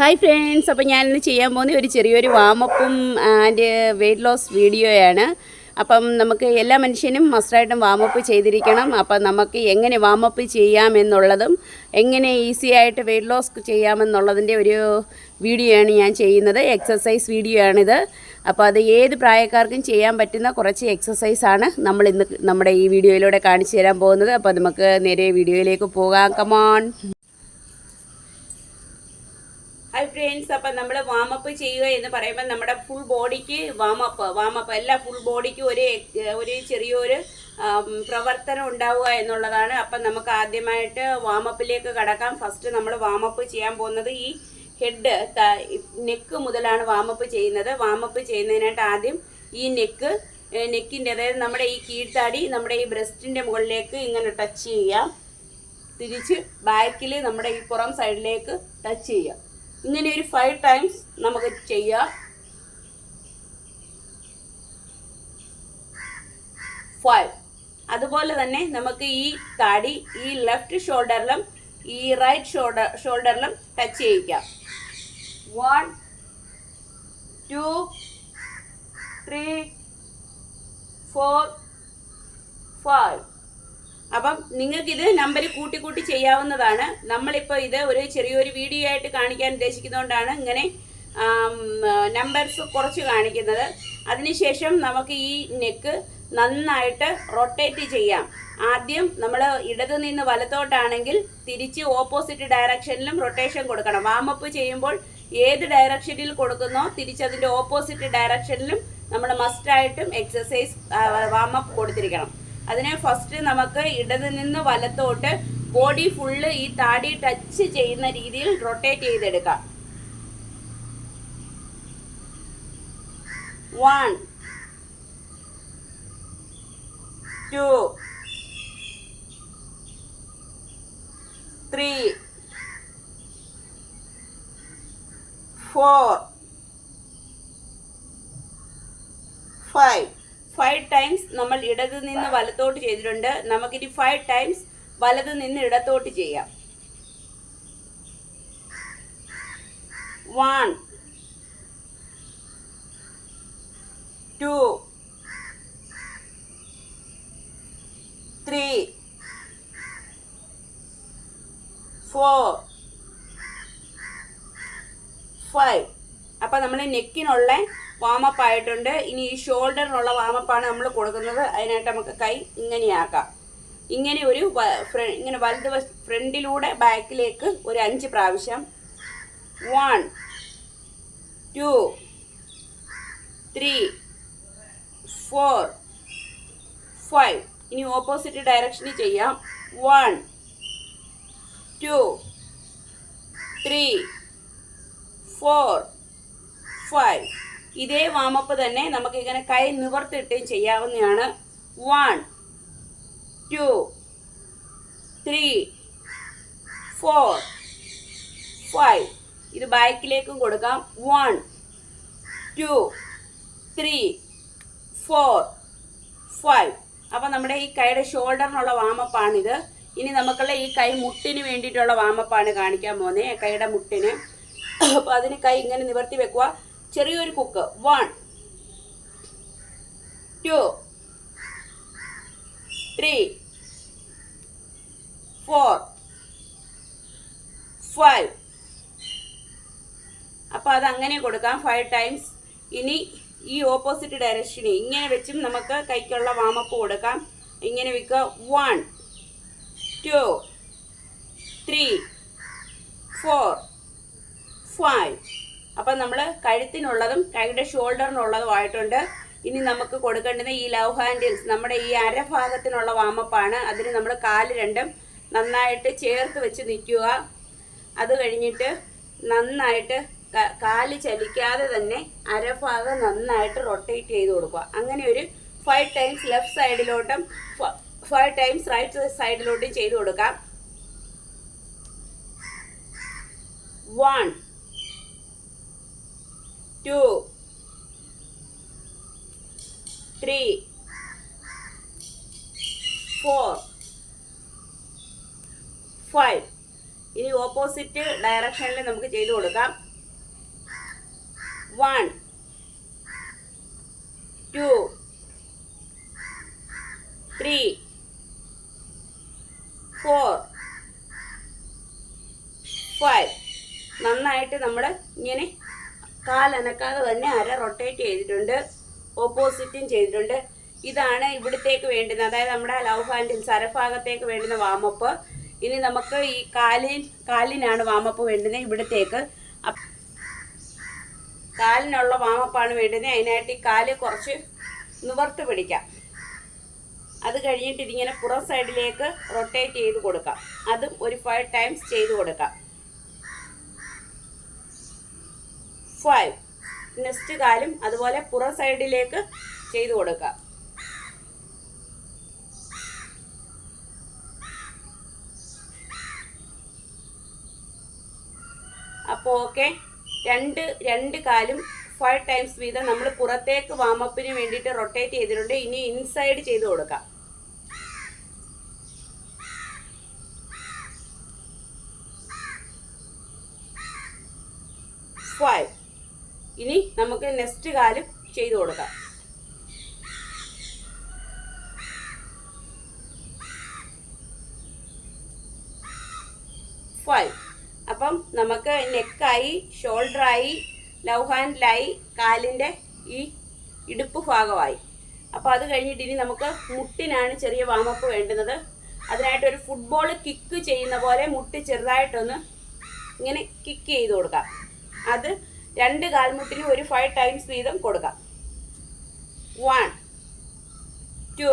Hi friends അപ്പോൾ ഞാനിന്ന് ചെയ്യാൻ പോകുന്ന ഒരു ചെറിയൊരു വാമപ്പും ആൻഡ് വെയിറ്റ് ലോസ് വീഡിയോയാണ് അപ്പം നമുക്ക് എല്ലാ മനുഷ്യനും മസ്റ്റായിട്ടും വാമപ്പ് ചെയ്തിരിക്കണം. അപ്പം നമുക്ക് എങ്ങനെ വാമപ്പ് ചെയ്യാമെന്നുള്ളതും എങ്ങനെ ഈസി ആയിട്ട് വെയിറ്റ് ലോസ് ചെയ്യാമെന്നുള്ളതിന്റെ ഒരു വീഡിയോയാണ് ഞാൻ ചെയ്യുന്നത്. എക്സസൈസ് വീഡിയോ ആണിത് അപ്പോൾ അത് ഏത് പ്രായക്കാർക്കും ചെയ്യാൻ പറ്റുന്ന കുറച്ച് എക്സസൈസാണ് നമ്മൾ ഇന്ന് നമ്മുടെ ഈ വീഡിയോയിലൂടെ കാണിച്ചു തരാൻ പോകുന്നത്. അപ്പോൾ നമുക്ക് നേരെ വീഡിയോയിലേക്ക് പോകാം. കമോൺ ഹായ് ഫ്രണ്ട്സ് അപ്പം നമ്മൾ വാമപ്പ് ചെയ്യുക എന്ന് പറയുമ്പോൾ നമ്മുടെ ഫുൾ ബോഡിക്ക് വാമപ്പ് വാമപ്പ് എല്ലാ ഫുൾ ബോഡിക്ക് ഒരു ഒരു ചെറിയൊരു പ്രവർത്തനം ഉണ്ടാവുക എന്നുള്ളതാണ്. അപ്പം നമുക്ക് ആദ്യമായിട്ട് വാമപ്പിലേക്ക് കടക്കാം. ഫസ്റ്റ് നമ്മൾ വാമപ്പ് ചെയ്യാൻ പോകുന്നത് ഈ ഹെഡ് നെക്ക് മുതലാണ് വാമപ്പ് ചെയ്യുന്നത്. വാമപ്പ് ചെയ്യുന്നതിനായിട്ട് ആദ്യം ഈ നെക്ക് നെക്കിന്റെ അതായത് നമ്മുടെ ഈ കീഴ്ത്താടി നമ്മുടെ ഈ ബ്രസ്റ്റിന്റെ മുകളിലേക്ക് ഇങ്ങനെ ടച്ച് ചെയ്യാം തിരിച്ച് ബാക്കിൽ നമ്മുടെ ഈ പുറം സൈഡിലേക്ക് ടച്ച് ചെയ്യാം ഇങ്ങനെ ഒരു ഫൈവ് ടൈംസ് നമുക്ക് ചെയ്യാം. ഫൈവ് അതുപോലെ തന്നെ നമുക്ക് ഈ താടി ഈ ലെഫ്റ്റ് ഷോൾഡറിലും ഈ റൈറ്റ് ഷോൾഡർ ഷോൾഡറിലും touch ചെയ്യിക്കാം. One two three four five അപ്പം നിങ്ങൾക്ക് ഇത് നമ്പർ കൂട്ടി കൂട്ടി ചെയ്യാവുന്നതാണ്. നമ്മളിപ്പോൾ ഇത് ഒരു ചെറിയൊരു വീഡിയോ ആയിട്ട് കാണിക്കാൻ ഉദ്ദേശിക്കുന്നതുകൊണ്ടാണ് ഇങ്ങനെ നമ്പേഴ്സ് കുറച്ച് കാണിക്കുന്നത്. അതിനുശേഷം നമുക്ക് ഈ നെക്ക് നന്നായിട്ട് റൊട്ടേറ്റ് ചെയ്യാം. ആദ്യം നമ്മൾ ഇടതു നിന്ന് വലത്തോട്ടാണെങ്കിൽ തിരിച്ച് ഓപ്പോസിറ്റ് ഡയറക്ഷനിലും റൊട്ടേഷൻ കൊടുക്കണം. വാമപ്പ് ചെയ്യുമ്പോൾ ഏത് ഡയറക്ഷനിൽ കൊടുക്കുന്നോ തിരിച്ചതിന്റെ ഓപ്പോസിറ്റ് ഡയറക്ഷനിലും നമ്മൾ മസ്റ്റായിട്ടും എക്സസൈസ് വാമപ്പ് കൊടുത്തിരിക്കണം. അതിനെ ഫസ്റ്റ് നമുക്ക് ഇടത് നിന്ന് വലത്തോട്ട് ബോഡി ഫുള്ള് ഈ താടി ടച്ച് ചെയ്യുന്ന രീതിയിൽ റൊട്ടേറ്റ് ചെയ്തെടുക്കാം. One two three four five five times നമ്മൾ ഇടത് നിന്ന് വലത്തോട്ട് ചെയ്തിട്ടുണ്ട്. നമുക്കിനി ഫൈവ് ടൈംസ് വലത് നിന്ന് ഇടത്തോട്ട് ചെയ്യാം. One two three four five അപ്പം നമ്മൾ നെക്കിനുള്ള വാമപ്പ് ആയിട്ടുണ്ട്. ഇനി ഈ ഷോൾഡറിനുള്ള വാമപ്പാണ് നമ്മൾ കൊടുക്കുന്നത്. അതിനായിട്ട് നമുക്ക് കൈ ഇങ്ങനെയാക്കാം. ഇങ്ങനെ ഒരു ഇങ്ങനെ വലത് ഫ്രണ്ടിലൂടെ ബാക്കിലേക്ക് ഒരു അഞ്ച് പ്രാവശ്യം. One two three four five ഇനി ഓപ്പോസിറ്റ് ഡയറക്ഷനിൽ ചെയ്യാം. One two three four five ഇതേ വാമപ്പ് തന്നെ നമുക്ക് ഇങ്ങനെ കൈ നിവർത്തിട്ടും ചെയ്യാവുന്നതാണ് one two three four five ഇത് ബാക്കിലേക്കും കൊടുക്കാം. One two three four five അപ്പോൾ നമ്മുടെ ഈ കൈയുടെ ഷോൾഡറിനുള്ള വാമപ്പാണിത്. ഇനി നമുക്കുള്ള ഈ കൈ മുട്ടിന് വേണ്ടിയിട്ടുള്ള വാമപ്പാണ് കാണിക്കാൻ പോകുന്നത്. കൈയുടെ മുട്ടിന്. അപ്പോൾ അതിന് കൈ ഇങ്ങനെ നിവർത്തി വെക്കുക. ചെറിയൊരു cook. One two three four five അപ്പോൾ അത് അങ്ങനെ കൊടുക്കാം. ഫൈവ് ടൈംസ് ഇനി ഈ ഓപ്പോസിറ്റ് ഡയറക്ഷന് ഇങ്ങനെ വെച്ചും നമുക്ക് കൈക്കുള്ള വാമപ്പ് കൊടുക്കാം. ഇങ്ങനെ വെക്കുക. One two three four five അപ്പം നമ്മൾ കഴുത്തിനുള്ളതും കൈയുടെ ഷോൾഡറിനുള്ളതും ആയിട്ടുണ്ട്. ഇനി നമുക്ക് കൊടുക്കേണ്ടുന്ന ഈ ലവ് ഹാൻഡിൽസ് നമ്മുടെ ഈ അരഭാഗത്തിനുള്ള വാമപ്പാണ് അതിന് നമ്മൾ കാൽ രണ്ടും നന്നായിട്ട് ചേർത്ത് വെച്ച് നിൽക്കുക. അത് കഴിഞ്ഞിട്ട് നന്നായിട്ട് കാൽ ചലിക്കാതെ തന്നെ അരഭാഗം നന്നായിട്ട് റൊട്ടേറ്റ് ചെയ്ത് കൊടുക്കുക. അങ്ങനെ ഒരു ഫൈവ് ടൈംസ് ലെഫ്റ്റ് സൈഡിലോട്ടും ഫൈവ് ടൈംസ് റൈറ്റ് സൈഡിലോട്ടും ചെയ്ത് കൊടുക്കാം. One two. Three. Four. Five. ഇനി ഓപ്പോസിറ്റ് ഡയറക്ഷനിൽ നമുക്ക് ചെയ്തു കൊടുക്കാം. One. Two. Three. Four. Five. നന്നായിട്ട് നമ്മൾ ഇങ്ങനെ കാലനക്കാതെ തന്നെ അര റൊട്ടേറ്റ് ചെയ്തിട്ടുണ്ട്. ഓപ്പോസിറ്റും ചെയ്തിട്ടുണ്ട്. ഇതാണ് ഇവിടത്തേക്ക് വേണ്ടുന്ന അതായത് നമ്മുടെ ലവ് ഹാൻഡിൽ സരഭാഗത്തേക്ക് വേണ്ടുന്ന വാമപ്പ് ഇനി നമുക്ക് ഈ കാലിൻ കാലിനാണ് വാമപ്പ് വേണ്ടുന്നത് ഇവിടത്തേക്ക്. കാലിനുള്ള വാമപ്പാണ് വേണ്ടുന്നത്. അതിനായിട്ട് ഈ കാൽ കുറച്ച് നിവർത്ത് പിടിക്കാം. അത് കഴിഞ്ഞിട്ട് ഇതിങ്ങനെ പുറം സൈഡിലേക്ക് റൊട്ടേറ്റ് ചെയ്ത് കൊടുക്കാം. അതും ഒരു ഫൈവ് ടൈംസ് ചെയ്ത് കൊടുക്കാം. ഫൈവ് നെക്സ്റ്റ് കാലും അതുപോലെ പുറ സൈഡിലേക്ക് ചെയ്തു കൊടുക്കാം. അപ്പോൾ ഓക്കെ രണ്ട് രണ്ട് കാലും ഫൈവ് ടൈംസ് വീതം നമ്മൾ പുറത്തേക്ക് വാമപ്പിന് വേണ്ടിയിട്ട് റൊട്ടേറ്റ് ചെയ്തിട്ടുണ്ട്. ഇനി ഇൻസൈഡ് ചെയ്ത് കൊടുക്കാം. ഫൈവ് ഇനി നമുക്ക് നെക്സ്റ്റ് കാലും ചെയ്തു കൊടുക്കാം. ഫൈവ് അപ്പം നമുക്ക് നെക്കായി ഷോൾഡറായി ലവ് ഹാൻഡിലായി കാലിന്റെ ഈ ഇടുപ്പ് ഭാഗമായി. അപ്പോൾ അത് കഴിഞ്ഞിട്ട് ഇനി നമുക്ക് മുട്ടിനാണ് ചെറിയ വാമപ്പ് വേണ്ടുന്നത്. അതിനായിട്ട് ഒരു ഫുട്ബോൾ കിക്ക് ചെയ്യുന്ന പോലെ മുട്ട് ചെറുതായിട്ടൊന്ന് ഇങ്ങനെ കിക്ക് ചെയ്ത് കൊടുക്കാം. അത് രണ്ട് കാൽമുട്ടിന് ഒരു ഫൈവ് ടൈംസ് വീതം കൊടുക്കാം. One two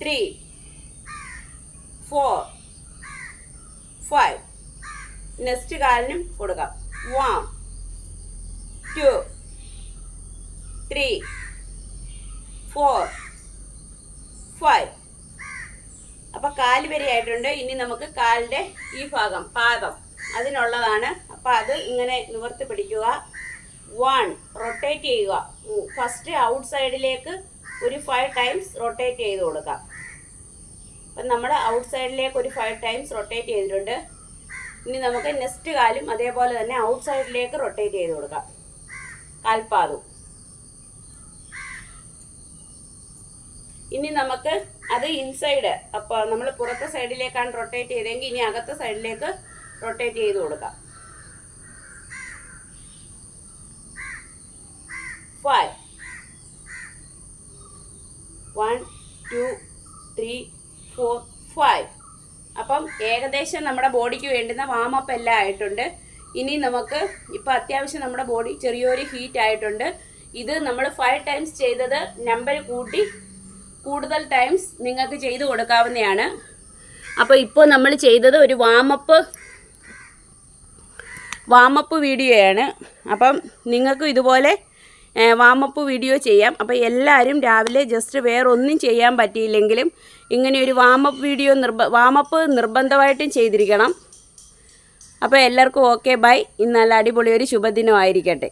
three four five next കാലിനും കൊടുക്കാം. One two three four five അപ്പോൾ കാൽ വരെ ആയിട്ടുണ്ട്. ഇനി നമുക്ക് കാലിന്റെ ഈ ഭാഗം പാദം. അതിനുള്ളതാണ് അപ്പം അത് ഇങ്ങനെ നിവർത്തി പിടിക്കുക. വൺ റൊട്ടേറ്റ് ചെയ്യുക. ഫസ്റ്റ് ഔട്ട് സൈഡിലേക്ക് ഒരു ഫൈവ് ടൈംസ് റൊട്ടേറ്റ് ചെയ്ത് കൊടുക്കാം. അപ്പം നമ്മൾ ഔട്ട് സൈഡിലേക്ക് ഒരു ഫൈവ് ടൈംസ് റൊട്ടേറ്റ് ചെയ്തിട്ടുണ്ട്. ഇനി നമുക്ക് നെക്സ്റ്റ് കാലും അതേപോലെ തന്നെ ഔട്ട് സൈഡിലേക്ക് റൊട്ടേറ്റ് ചെയ്ത് കൊടുക്കാം. കാൽപാദവും ഇനി നമുക്ക് അത് ഇൻസൈഡ് അപ്പോൾ നമ്മൾ പുറത്തെ സൈഡിലേക്കാണ് റൊട്ടേറ്റ് ചെയ്തെങ്കിൽ ഇനി അകത്തെ സൈഡിലേക്ക് റൊട്ടേറ്റ് ചെയ്ത് കൊടുക്കാം five one two three four five അപ്പം ഏകദേശം നമ്മുടെ ബോഡിക്ക് വേണ്ടുന്ന വാമപ്പ് എല്ലാം ആയിട്ടുണ്ട്. ഇനി നമുക്ക് ഇപ്പം അത്യാവശ്യം നമ്മുടെ ബോഡി ചെറിയൊരു ഹീറ്റ് ആയിട്ടുണ്ട്. ഇത് നമ്മൾ ഫൈവ് ടൈംസ് ചെയ്തത് നമ്പർ കൂട്ടി കൂടുതൽ ടൈംസ് നിങ്ങൾക്ക് ചെയ്തു കൊടുക്കാവുന്നതാണ്. അപ്പോൾ ഇപ്പോൾ നമ്മൾ ചെയ്തത് ഒരു വാമപ്പ് വാമപ്പ് വീഡിയോയാണ് അപ്പം നിങ്ങൾക്കും ഇതുപോലെ വാമപ്പ് വീഡിയോ ചെയ്യാം. അപ്പോൾ എല്ലാവരും രാവിലെ ജസ്റ്റ് വേറൊന്നും ചെയ്യാൻ പറ്റിയില്ലെങ്കിലും ഇങ്ങനെ ഒരു വാമപ്പ് വീഡിയോ നിർബ വാമപ്പ് നിർബന്ധമായിട്ടും ചെയ്തിരിക്കണം. അപ്പോൾ എല്ലാവർക്കും ഓക്കെ ബൈ ഇന്ന് നല്ല അടിപൊളി ഒരു ശുഭദിനമായിരിക്കട്ടെ